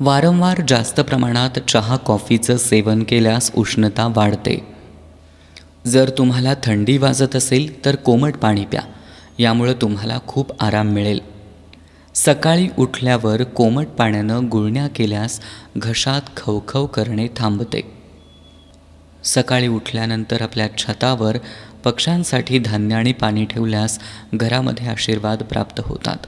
वारंवार जास्त प्रमाणात चहा कॉफीचं सेवन केल्यास उष्णता वाढते. जर तुम्हाला थंडी वाजत असेल तर कोमट पाणी प्या. यामुळं तुम्हाला खूप आराम मिळेल. सकाळी उठल्यावर कोमट पाण्यानं गुळण्या केल्यास घशात खवखव करणे थांबते. सकाळी उठल्यानंतर आपल्या छतावर पक्ष्यांसाठी धान्य आणि पाणी ठेवल्यास घरामध्ये आशीर्वाद प्राप्त होतात.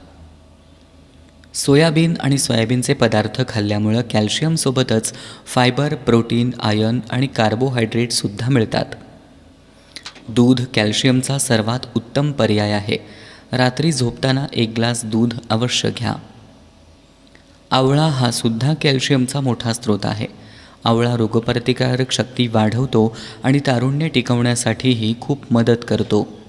सोयाबीन आणि सोयाबीनचे पदार्थ खाल्ल्यामुळं कॅल्शियमसोबतच फायबर प्रोटीन आयर्न आणि कार्बोहायड्रेटसुद्धा मिळतात. दूध कॅल्शियमचा सर्वात उत्तम पर्याय आहे. रात्री झोपताना एक ग्लास दूध अवश्य घ्या. आवळा हा सुद्धा कॅल्शियमचा मोठा स्रोत आहे. आवळा रोगप्रतिकारक शक्ती वाढवतो आणि तारुण्य टिकवण्यासाठीही खूप मदत करतो.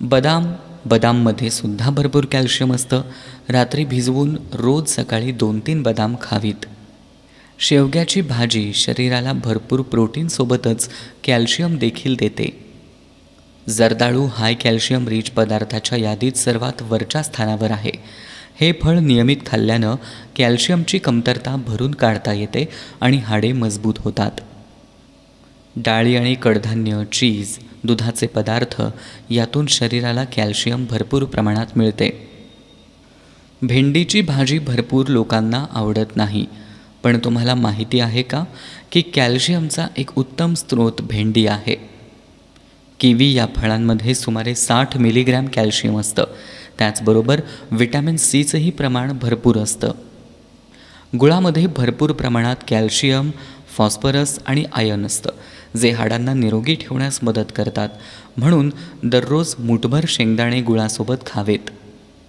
बदाम बदाममध्ये सुद्धा भरपूर कॅल्शियम असतं. रात्री भिजवून रोज सकाळी दोन तीन बदाम खावीत. शेवग्याची भाजी शरीराला भरपूर प्रोटीनसोबतच कॅल्शियम देखील देते. जर्दाळू हाय कॅल्शियम रिच पदार्थाच्या यादीत सर्वात वरच्या स्थानावर आहे. हे फळ नियमित खाल्ल्यानं कॅल्शियमची कमतरता भरून काढता येते आणि हाडे मजबूत होतात. डाळी आणि कडधान्य चीज दुधाचे पदार्थ यातून शरीराला कॅल्शियम भरपूर प्रमाणात मिळते. भेंडीची भाजी भरपूर लोकांना आवडत नाही. पण तुम्हाला माहिती आहे का की कॅल्शियमचा एक उत्तम स्रोत भेंडी आहे. किवी या फळांमध्ये सुमारे साठ मिलीग्रॅम कॅल्शियम असतं. त्याचबरोबर व्हिटॅमिन सीचंही प्रमाण भरपूर असतं. गुळामध्ये भरपूर प्रमाणात कॅल्शियम फॉस्फरस आणि आयन असतं जे हाडांना निरोगी ठेवण्यास मदत करतात. म्हणून दररोज मुठभर शेंगदाणे गुळासोबत खावेत.